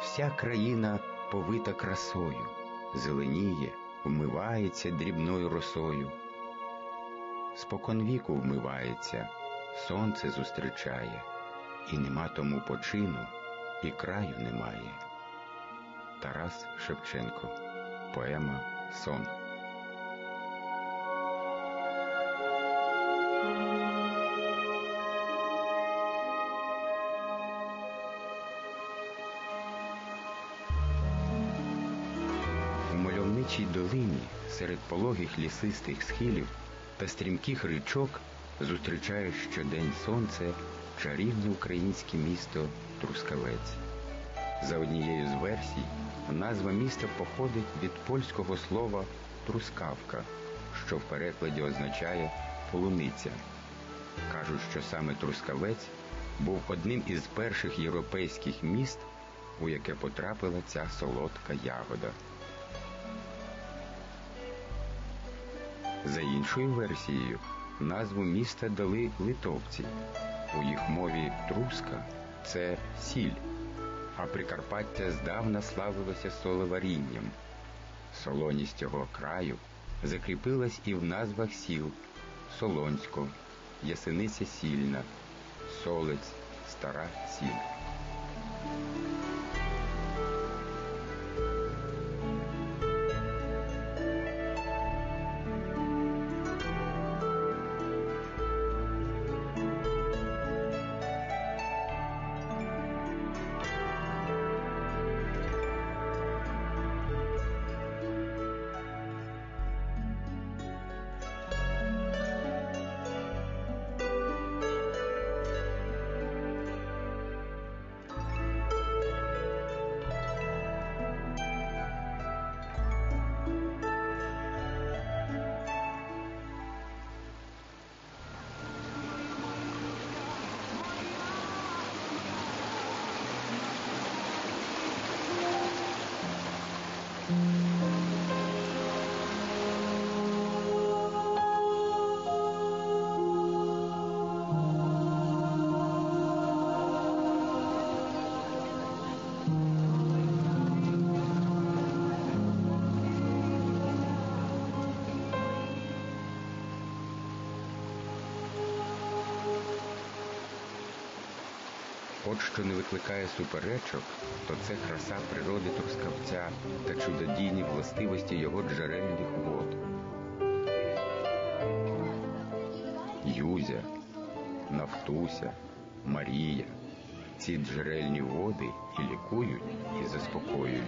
вся країна повита красою, зеленіє, вмивається дрібною росою. Споконвіку вмивається, сонце зустрічає, і нема тому почину, і краю немає. Тарас Шевченко, поема Сон. Мальовничій долині серед пологих лісистих схилів та стрімких річок зустрічає щодень сонце чарівне українське місто Трускавець. За однією з версій, назва міста походить від польського слова трускавка, що в перекладі означає полуниця. Кажуть, що саме Трускавець був одним із перших європейських міст, у яке потрапила ця солодка ягода. За іншою версією, назву міста дали литовці. У їх мові труска це сіль, а Прикарпаття здавна славилося соловарінням. Солоність цього краю закріпилась і в назвах сіл Солонсько, Ясениця Сільна, Солець, Стара Сіль. От що не викликає суперечок, то це краса природи трускавця та чудодійні властивості його джерельних вод. Юзя, Нафтуся, Марія. Ці джерельні води і лікують, і заспокоюють.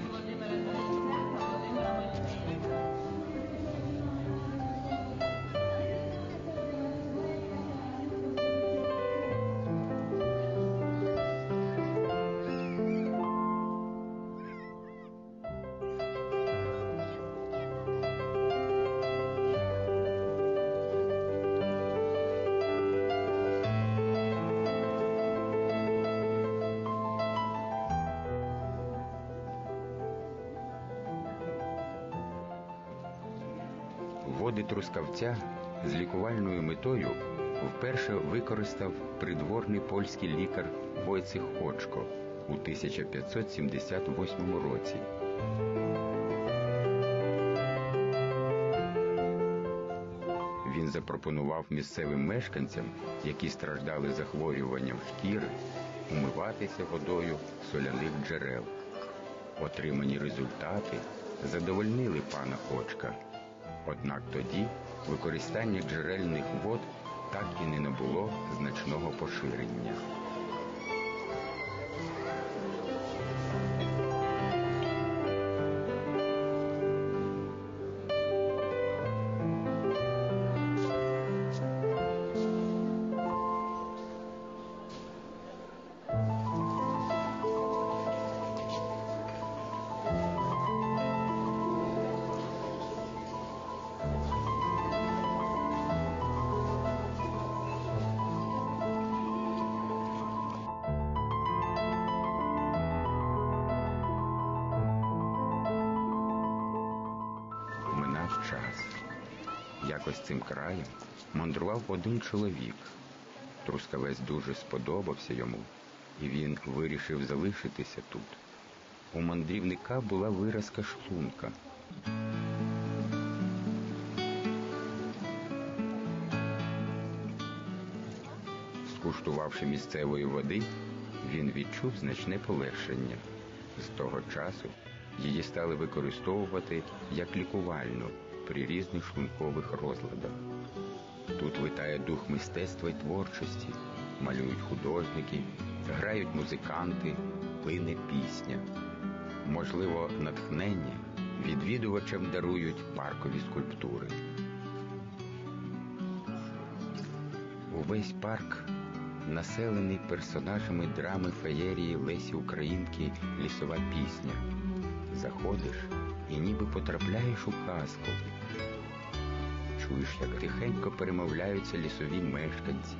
Води трускавця з лікувальною метою вперше використав придворний польський лікар Войцех Хочко у 1578 році. Він запропонував місцевим мешканцям, які страждали захворюванням шкіри, умиватися водою соляних джерел. Отримані результати задовольнили пана Очка. Однак тоді використання джерельних вод так і не набуло значного поширення. Час. Якось цим краєм мандрував один чоловік. Трускавець дуже сподобався йому, і він вирішив залишитися тут. У мандрівника була виразка шлунка. Скуштувавши місцевої води, він відчув значне полегшення. З того часу її стали використовувати як лікувальну при різних шлункових розладах. Тут витає дух мистецтва й творчості, малюють художники, грають музиканти, плине пісня. Можливо, натхнення відвідувачам дарують паркові скульптури. Увесь парк населений персонажами драми феєрії Лесі Українки лісова пісня. Заходиш і ніби потрапляєш у казку. Чуєш, як тихенько перемовляються лісові мешканці,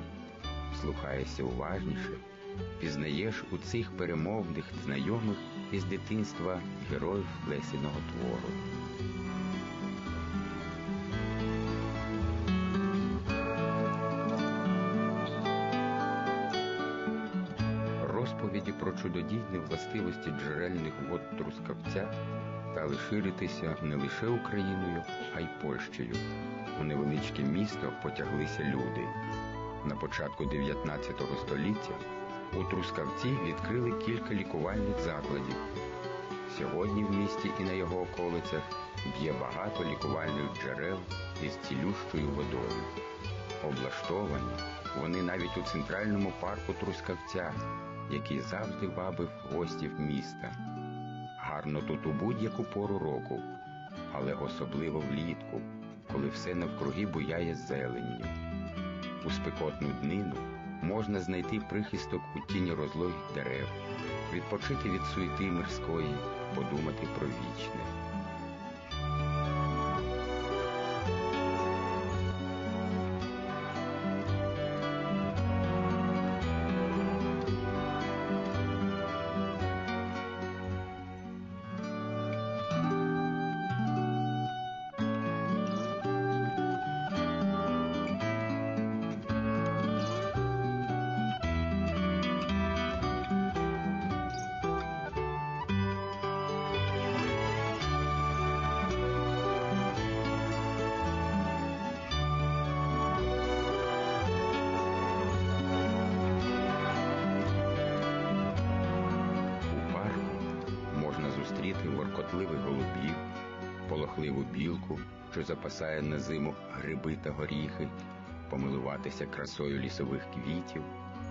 слухаєшся уважніше, пізнаєш у цих перемовних знайомих із дитинства героїв Лесіного твору. Чудодійні властивості джерельних вод трускавця стали ширитися не лише Україною, а й Польщею. У невеличке місто потяглися люди. На початку 19 століття у Трускавці відкрили кілька лікувальних закладів. Сьогодні в місті і на його околицях б'є багато лікувальних джерел із цілющою водою. Облаштовані вони навіть у центральному парку Трускавця, який завжди вабив гостів міста. Гарно тут у будь-яку пору року, але особливо влітку, коли все навкруги буяє зеленню. У спекотну днину можна знайти прихисток у тіні розлогих дерев, відпочити від суєти мирської, подумати про вічне. Зустріти голубів, полохливу білку, що запасає на зиму гриби та горіхи, помилуватися красою лісових квітів,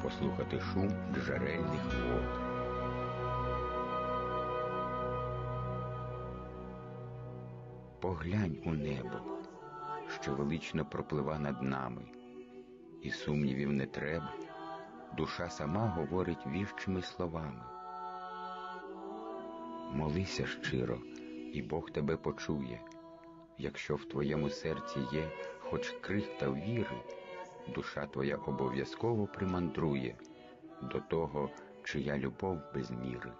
послухати шум джерельних вод. Поглянь у небо, що велично проплива над нами, і сумнівів не треба. Душа сама говорить віщими словами. Молися щиро, і Бог тебе почує. Якщо в твоєму серці є хоч крихта віри, душа твоя обов'язково примандрує до того, чия любов без міри.